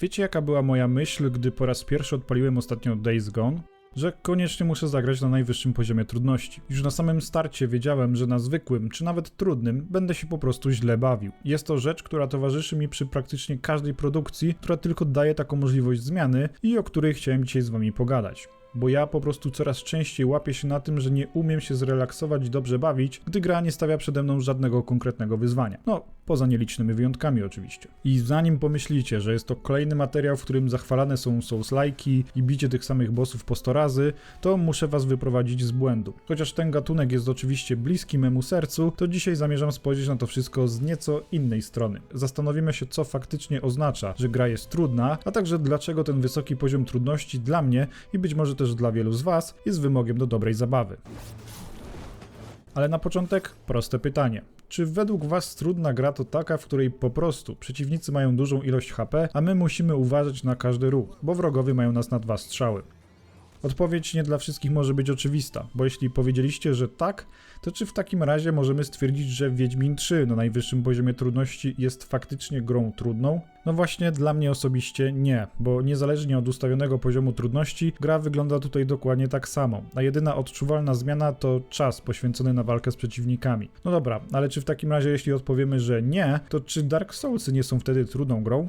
Wiecie jaka była moja myśl, gdy po raz pierwszy odpaliłem ostatnio Days Gone? Że koniecznie muszę zagrać na najwyższym poziomie trudności. Już na samym starcie wiedziałem, że na zwykłym, czy nawet trudnym, będę się po prostu źle bawił. Jest to rzecz, która towarzyszy mi przy praktycznie każdej produkcji, która tylko daje taką możliwość zmiany i o której chciałem dzisiaj z wami pogadać bo ja po prostu coraz częściej łapię się na tym, że nie umiem się zrelaksować i dobrze bawić, gdy gra nie stawia przede mną żadnego konkretnego wyzwania. No, poza nielicznymi wyjątkami oczywiście. I zanim pomyślicie, że jest to kolejny materiał, w którym zachwalane są souls-like'i i bicie tych samych bossów po 100 razy, to muszę was wyprowadzić z błędu. Chociaż ten gatunek jest oczywiście bliski memu sercu, to dzisiaj zamierzam spojrzeć na to wszystko z nieco innej strony. Zastanowimy się, co faktycznie oznacza, że gra jest trudna, a także dlaczego ten wysoki poziom trudności dla mnie i być może też dla wielu z Was jest wymogiem do dobrej zabawy. Ale na początek proste pytanie. Czy według Was trudna gra to taka, w której po prostu przeciwnicy mają dużą ilość HP, a my musimy uważać na każdy ruch, bo wrogowie mają nas na dwa strzały? Odpowiedź nie dla wszystkich może być oczywista, bo jeśli powiedzieliście, że tak, to czy w takim razie możemy stwierdzić, że Wiedźmin 3 na najwyższym poziomie trudności jest faktycznie grą trudną? No właśnie dla mnie osobiście nie, bo niezależnie od ustawionego poziomu trudności, gra wygląda tutaj dokładnie tak samo, a jedyna odczuwalna zmiana to czas poświęcony na walkę z przeciwnikami. No dobra, ale czy w takim razie jeśli odpowiemy, że nie, to czy Dark Soulsy nie są wtedy trudną grą?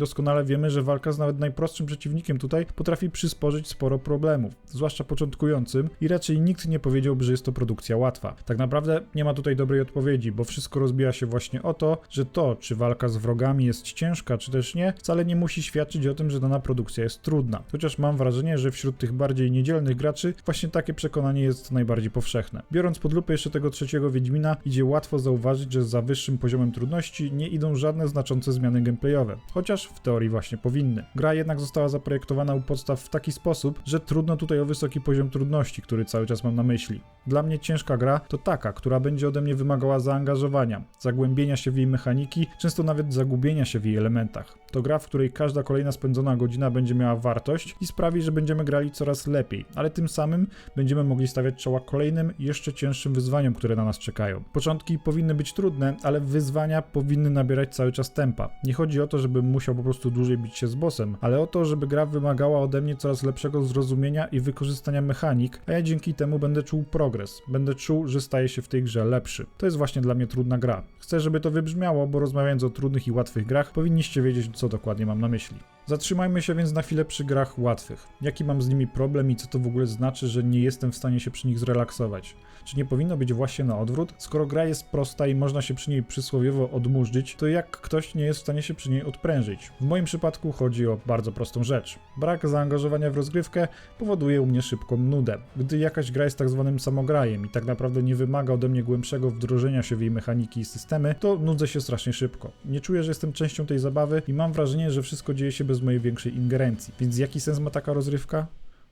Doskonale wiemy, że walka z nawet najprostszym przeciwnikiem tutaj potrafi przysporzyć sporo problemów, zwłaszcza początkującym i raczej nikt nie powiedziałby, że jest to produkcja łatwa. Tak naprawdę nie ma tutaj dobrej odpowiedzi, bo wszystko rozbija się właśnie o to, że to, czy walka z wrogami jest ciężka, czy też nie, wcale nie musi świadczyć o tym, że dana produkcja jest trudna. Chociaż mam wrażenie, że wśród tych bardziej niedzielnych graczy właśnie takie przekonanie jest najbardziej powszechne. Biorąc pod lupę jeszcze tego trzeciego Wiedźmina, idzie łatwo zauważyć, że za wyższym poziomem trudności nie idą żadne znaczące zmiany gameplayowe. Chociaż w teorii właśnie powinny. Gra jednak została zaprojektowana u podstaw w taki sposób, że trudno tutaj o wysoki poziom trudności, który cały czas mam na myśli. Dla mnie ciężka gra to taka, która będzie ode mnie wymagała zaangażowania, zagłębienia się w jej mechaniki, często nawet zagubienia się w jej elementach. To gra, w której każda kolejna spędzona godzina będzie miała wartość i sprawi, że będziemy grali coraz lepiej, ale tym samym będziemy mogli stawiać czoła kolejnym, jeszcze cięższym wyzwaniom, które na nas czekają. Początki powinny być trudne, ale wyzwania powinny nabierać cały czas tempa. Nie chodzi o to, żebym musiał po prostu dłużej bić się z bossem, ale o to, żeby gra wymagała ode mnie coraz lepszego zrozumienia i wykorzystania mechanik, a ja dzięki temu będę czuł progres. Będę czuł, że staje się w tej grze lepszy. To jest właśnie dla mnie trudna gra. Chcę, żeby to wybrzmiało, bo rozmawiając o trudnych i łatwych grach, powinniście wiedzieć, co dokładnie mam na myśli. Zatrzymajmy się więc na chwilę przy grach łatwych. Jaki mam z nimi problem i co to w ogóle znaczy, że nie jestem w stanie się przy nich zrelaksować? Czy nie powinno być właśnie na odwrót? Skoro gra jest prosta i można się przy niej przysłowiowo odmurzyć, to jak ktoś nie jest w stanie się przy niej odprężyć? W moim przypadku chodzi o bardzo prostą rzecz. Brak zaangażowania w rozgrywkę powoduje u mnie szybką nudę. Gdy jakaś gra jest tak zwanym samograjem i tak naprawdę nie wymaga ode mnie głębszego wdrożenia się w jej mechaniki i systemy, to nudzę się strasznie szybko. Nie czuję, że jestem częścią tej zabawy i mam wrażenie, że wszystko dzieje się bez mojej większej ingerencji. Więc jaki sens ma taka rozrywka?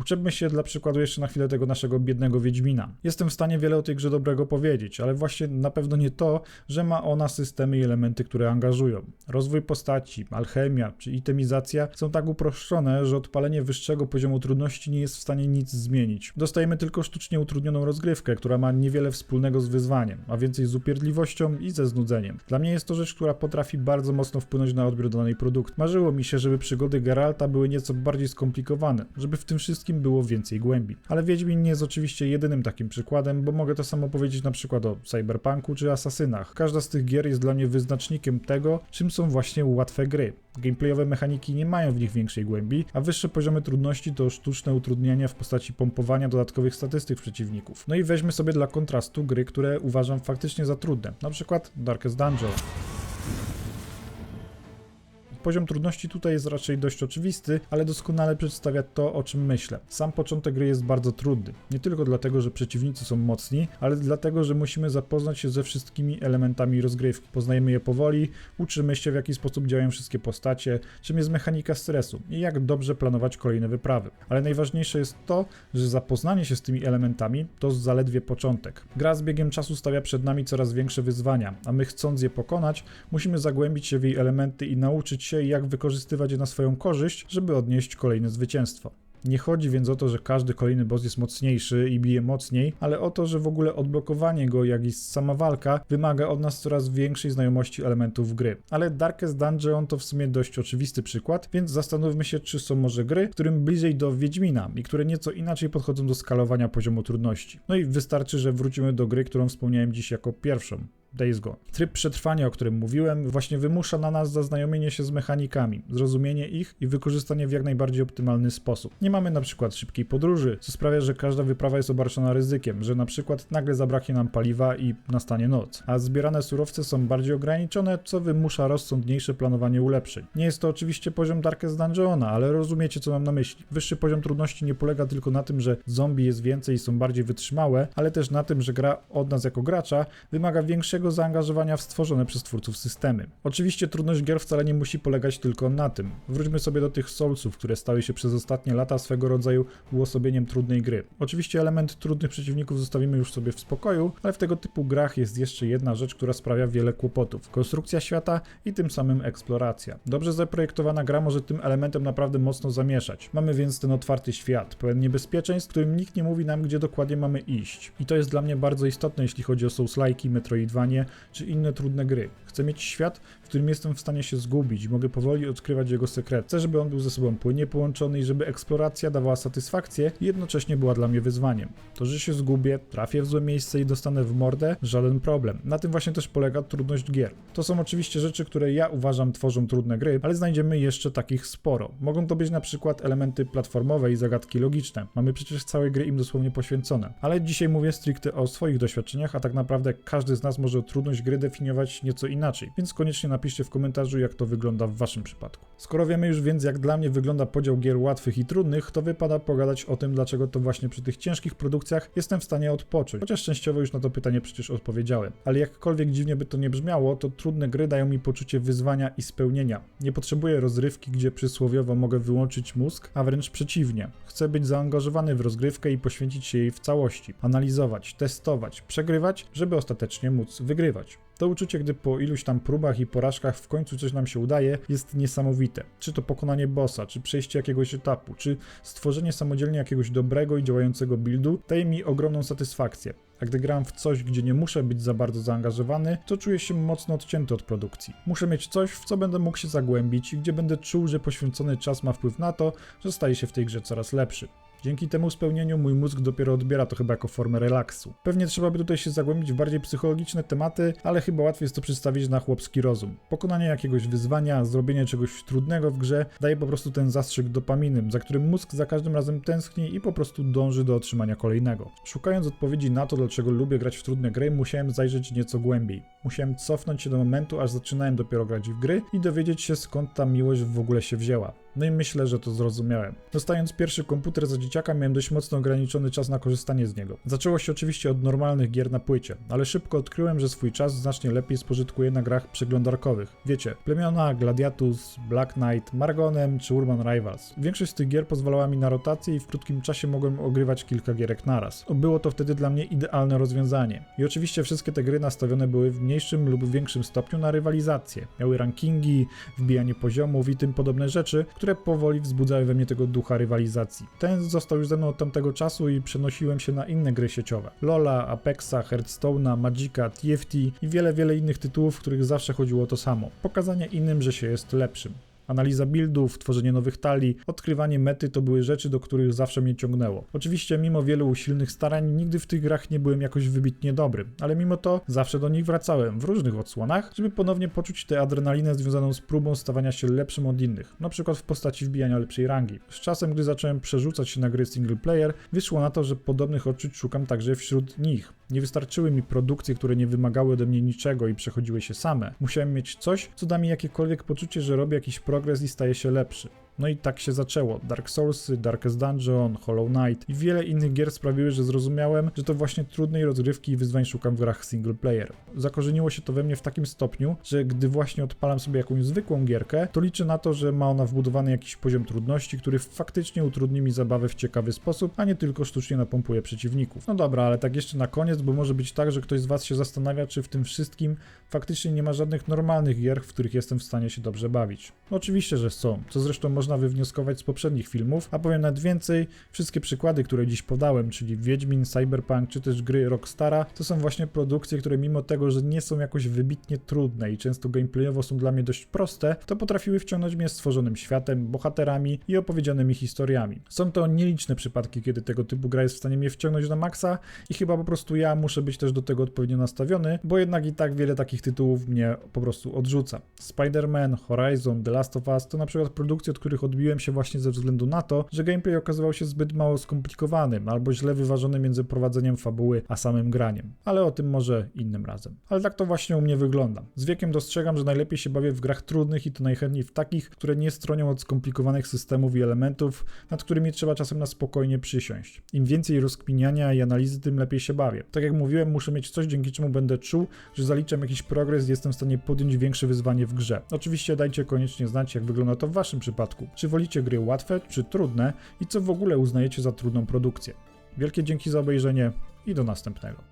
Uczepmy się dla przykładu jeszcze na chwilę tego naszego biednego Wiedźmina. Jestem w stanie wiele o tej grze dobrego powiedzieć, ale właśnie na pewno nie to, że ma ona systemy i elementy, które angażują. Rozwój postaci, alchemia czy itemizacja są tak uproszczone, że odpalenie wyższego poziomu trudności nie jest w stanie nic zmienić. Dostajemy tylko sztucznie utrudnioną rozgrywkę, która ma niewiele wspólnego z wyzwaniem, a więcej z upierdliwością i ze znudzeniem. Dla mnie jest to rzecz, która potrafi bardzo mocno wpłynąć na odbiór danej produkcji. Marzyło mi się, żeby przygody Geralta były nieco bardziej skomplikowane, żeby w tym wszystkim wszystkim było więcej głębi. Ale Wiedźmin nie jest oczywiście jedynym takim przykładem, bo mogę to samo powiedzieć na przykład o Cyberpunku czy Asasynach. Każda z tych gier jest dla mnie wyznacznikiem tego, czym są właśnie łatwe gry. Gameplayowe mechaniki nie mają w nich większej głębi, a wyższe poziomy trudności to sztuczne utrudnienia w postaci pompowania dodatkowych statystyk przeciwników. No i weźmy sobie dla kontrastu gry, które uważam faktycznie za trudne, na przykład Darkest Dungeon. Poziom trudności tutaj jest raczej dość oczywisty, ale doskonale przedstawia to, o czym myślę. Sam początek gry jest bardzo trudny. Nie tylko dlatego, że przeciwnicy są mocni, ale dlatego, że musimy zapoznać się ze wszystkimi elementami rozgrywki. Poznajemy je powoli, uczymy się w jaki sposób działają wszystkie postacie, czym jest mechanika stresu i jak dobrze planować kolejne wyprawy. Ale najważniejsze jest to, że zapoznanie się z tymi elementami to zaledwie początek. Gra z biegiem czasu stawia przed nami coraz większe wyzwania, a my chcąc je pokonać, musimy zagłębić się w jej elementy i nauczyć się się i jak wykorzystywać je na swoją korzyść, żeby odnieść kolejne zwycięstwo. Nie chodzi więc o to, że każdy kolejny boss jest mocniejszy i bije mocniej, ale o to, że w ogóle odblokowanie go, jak i sama walka, wymaga od nas coraz większej znajomości elementów gry. Ale Darkest Dungeon to w sumie dość oczywisty przykład, więc zastanówmy się, czy są może gry, którym bliżej do Wiedźmina i które nieco inaczej podchodzą do skalowania poziomu trudności. No i wystarczy, że wrócimy do gry, którą wspomniałem dziś jako pierwszą, Days Gone. Tryb przetrwania, o którym mówiłem, właśnie wymusza na nas zaznajomienie się z mechanikami, zrozumienie ich i wykorzystanie w jak najbardziej optymalny sposób. Nie mamy na przykład szybkiej podróży, co sprawia, że każda wyprawa jest obarczona ryzykiem, że na przykład nagle zabraknie nam paliwa i nastanie noc, a zbierane surowce są bardziej ograniczone, co wymusza rozsądniejsze planowanie ulepszeń. Nie jest to oczywiście poziom Darkest Dungeona, ale rozumiecie co mam na myśli. Wyższy poziom trudności nie polega tylko na tym, że zombie jest więcej i są bardziej wytrzymałe, ale też na tym, że gra od nas jako gracza wymaga większego zaangażowania w stworzone przez twórców systemy. Oczywiście trudność gier wcale nie musi polegać tylko na tym. Wróćmy sobie do tych Soulsów, które stały się przez ostatnie lata swego rodzaju uosobieniem trudnej gry. Oczywiście element trudnych przeciwników zostawimy już sobie w spokoju, ale w tego typu grach jest jeszcze jedna rzecz, która sprawia wiele kłopotów. Konstrukcja świata i tym samym eksploracja. Dobrze zaprojektowana gra może tym elementem naprawdę mocno zamieszać. Mamy więc ten otwarty świat, pełen niebezpieczeństw, którym nikt nie mówi nam, gdzie dokładnie mamy iść. I to jest dla mnie bardzo istotne, jeśli chodzi o Souls-like, Czy inne trudne gry. Chcę mieć świat, w którym jestem w stanie się zgubić, mogę powoli odkrywać jego sekret. Chcę, żeby on był ze sobą płynnie połączony i żeby eksploracja dawała satysfakcję i jednocześnie była dla mnie wyzwaniem. To, że się zgubię, trafię w złe miejsce i dostanę w mordę, żaden problem. Na tym właśnie też polega trudność gier. To są oczywiście rzeczy, które ja uważam tworzą trudne gry, ale znajdziemy jeszcze takich sporo. Mogą to być na przykład elementy platformowe i zagadki logiczne. Mamy przecież całe gry im dosłownie poświęcone. Ale dzisiaj mówię stricte o swoich doświadczeniach, a tak naprawdę każdy z nas może trudność gry definiować nieco inaczej, więc koniecznie napiszcie w komentarzu, jak to wygląda w waszym przypadku. Skoro wiemy już więc, jak dla mnie wygląda podział gier łatwych i trudnych, to wypada pogadać o tym, dlaczego to właśnie przy tych ciężkich produkcjach jestem w stanie odpocząć. Chociaż częściowo już na to pytanie przecież odpowiedziałem. Ale jakkolwiek dziwnie by to nie brzmiało, to trudne gry dają mi poczucie wyzwania i spełnienia. Nie potrzebuję rozrywki, gdzie przysłowiowo mogę wyłączyć mózg, a wręcz przeciwnie. Chcę być zaangażowany w rozgrywkę i poświęcić się jej w całości. Analizować, testować, przegrywać, żeby ostatecznie móc wygrywać. To uczucie, gdy po iluś tam próbach i porażkach w końcu coś nam się udaje, jest niesamowite. Czy to pokonanie bossa, czy przejście jakiegoś etapu, czy stworzenie samodzielnie jakiegoś dobrego i działającego buildu, daje mi ogromną satysfakcję. A gdy gram w coś, gdzie nie muszę być za bardzo zaangażowany, to czuję się mocno odcięty od produkcji. Muszę mieć coś, w co będę mógł się zagłębić i gdzie będę czuł, że poświęcony czas ma wpływ na to, że staje się w tej grze coraz lepszy. Dzięki temu spełnieniu mój mózg dopiero odbiera to chyba jako formę relaksu. Pewnie trzeba by tutaj się zagłębić w bardziej psychologiczne tematy, ale chyba łatwiej jest to przedstawić na chłopski rozum. Pokonanie jakiegoś wyzwania, zrobienie czegoś trudnego w grze daje po prostu ten zastrzyk dopaminy, za którym mózg za każdym razem tęskni i po prostu dąży do otrzymania kolejnego. Szukając odpowiedzi na to, dlaczego lubię grać w trudne gry, musiałem zajrzeć nieco głębiej. Musiałem cofnąć się do momentu, aż zaczynałem dopiero grać w gry i dowiedzieć się skąd ta miłość w ogóle się wzięła. No i myślę, że to zrozumiałem. Dostając pierwszy komputer za dzieciaka, miałem dość mocno ograniczony czas na korzystanie z niego. Zaczęło się oczywiście od normalnych gier na płycie, ale szybko odkryłem, że swój czas znacznie lepiej spożytkuję na grach przeglądarkowych. Wiecie, Plemiona, Gladiatus, Black Knight, Margonem czy Urban Rivals. Większość z tych gier pozwalała mi na rotację i w krótkim czasie mogłem ogrywać kilka gierek naraz. Było to wtedy dla mnie idealne rozwiązanie. I oczywiście wszystkie te gry nastawione były w mniejszym lub większym stopniu na rywalizację. Miały rankingi, wbijanie poziomów i tym podobne rzeczy, które powoli wzbudzały we mnie tego ducha rywalizacji. Ten został już ze mną od tamtego czasu i przenosiłem się na inne gry sieciowe. Lola, Apexa, Hearthstone'a, Magica, TFT i wiele, wiele innych tytułów, w których zawsze chodziło o to samo. Pokazanie innym, że się jest lepszym. Analiza buildów, tworzenie nowych talii, odkrywanie mety to były rzeczy, do których zawsze mnie ciągnęło. Oczywiście, mimo wielu usilnych starań, nigdy w tych grach nie byłem jakoś wybitnie dobry, ale mimo to zawsze do nich wracałem w różnych odsłonach, żeby ponownie poczuć tę adrenalinę związaną z próbą stawania się lepszym od innych, na przykład w postaci wbijania lepszej rangi. Z czasem, gdy zacząłem przerzucać się na gry single player, wyszło na to, że podobnych odczuć szukam także wśród nich. Nie wystarczyły mi produkcje, które nie wymagały ode mnie niczego i przechodziły się same. Musiałem mieć coś, co da mi jakiekolwiek poczucie, że robię jakiś progres i staję się lepszy. No i tak się zaczęło. Dark Soulsy, Darkest Dungeon, Hollow Knight i wiele innych gier sprawiły, że zrozumiałem, że to właśnie trudnej rozgrywki i wyzwań szukam w grach single player. Zakorzeniło się to we mnie w takim stopniu, że gdy właśnie odpalam sobie jakąś zwykłą gierkę, to liczę na to, że ma ona wbudowany jakiś poziom trudności, który faktycznie utrudni mi zabawę w ciekawy sposób, a nie tylko sztucznie napompuje przeciwników. No dobra, ale tak jeszcze na koniec, bo może być tak, że ktoś z Was się zastanawia, czy w tym wszystkim faktycznie nie ma żadnych normalnych gier, w których jestem w stanie się dobrze bawić. No oczywiście, że są, co zresztą można wywnioskować z poprzednich filmów, a powiem nawet więcej, wszystkie przykłady, które dziś podałem, czyli Wiedźmin, Cyberpunk czy też gry Rockstara, to są właśnie produkcje, które mimo tego, że nie są jakoś wybitnie trudne i często gameplayowo są dla mnie dość proste, to potrafiły wciągnąć mnie stworzonym światem, bohaterami i opowiedzianymi historiami. Są to nieliczne przypadki, kiedy tego typu gra jest w stanie mnie wciągnąć na maksa i chyba po prostu ja muszę być też do tego odpowiednio nastawiony, bo jednak i tak wiele takich tytułów mnie po prostu odrzuca. Spider-Man, Horizon, The Last of Us to na przykład produkcje, od których odbiłem się właśnie ze względu na to, że gameplay okazywał się zbyt mało skomplikowanym albo źle wyważony między prowadzeniem fabuły a samym graniem. Ale o tym może innym razem. Ale tak to właśnie u mnie wygląda. Z wiekiem dostrzegam, że najlepiej się bawię w grach trudnych i to najchętniej w takich, które nie stronią od skomplikowanych systemów i elementów, nad którymi trzeba czasem na spokojnie przysiąść. Im więcej rozkminiania i analizy, tym lepiej się bawię. Tak jak mówiłem, muszę mieć coś, dzięki czemu będę czuł, że zaliczam jakiś progres i jestem w stanie podjąć większe wyzwanie w grze. Oczywiście dajcie koniecznie znać, jak wygląda to w waszym przypadku. Czy wolicie gry łatwe, czy trudne i co w ogóle uznajecie za trudną produkcję. Wielkie dzięki za obejrzenie i do następnego.